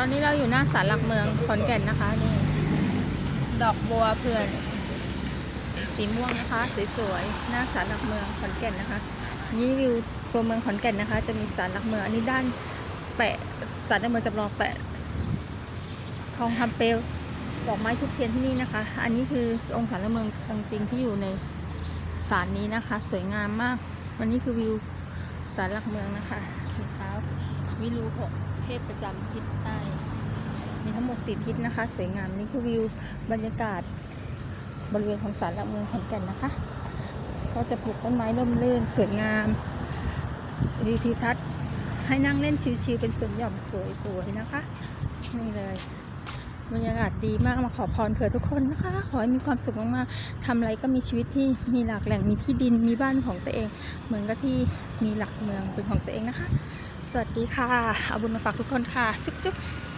อนนี้เราอยู่หน้าศาลหลักเมืองขอนแก่นนะคะนี่ ดอกบัวเพื่อน สีม่วงนะคะสวยๆหน้าศาลหลักเมืองขอนแก่นนะคะ นี่วิวตัวเมืองขอนแก่นนะคะ จะมีศาลหลักเมืองอันนี้ด้านแปะศาลหลักเมืองจำลองแปะ ทองคำเปลวดอกไม้ทุกเทียนที่นี่นะคะ อันนี้คือองค์ศาลหลักเมืององค์จริงที่อยู่ในศาลนี้นะคะ สวยงามมาก วันนี้คือวิวศาลหลักเมืองนะคะ วิรูหกเทพประจำทิศใต้ มีทั้งหมดสี่ทิศนะคะ สวยงามนี่คือวิวบรรยากาศ บริเวณของศาลหลักเมืองขอนแก่นนะคะ ก็จะปลูกต้นไม้ร่มรื่นสวยงามวิวทิวทัศน์ให้นั่งเล่นชิลๆเป็นสวนหย่อมสวยๆนะคะ นี่เลยบรรยากาศดีมากมาขอพรเผื่อทุกคนนะคะ ขอให้มีความสุขมากๆทำอะไรก็มีชีวิตที่มีหลักแหล่งมีที่ดินมีบ้านของตัวเอง เหมือนกับที่มีหลักเมืองเป็นของตัวเองนะคะ สวัสดีค่ะ เอาบุญมาฝากทุกคนค่ะ จุ๊บจุ๊บ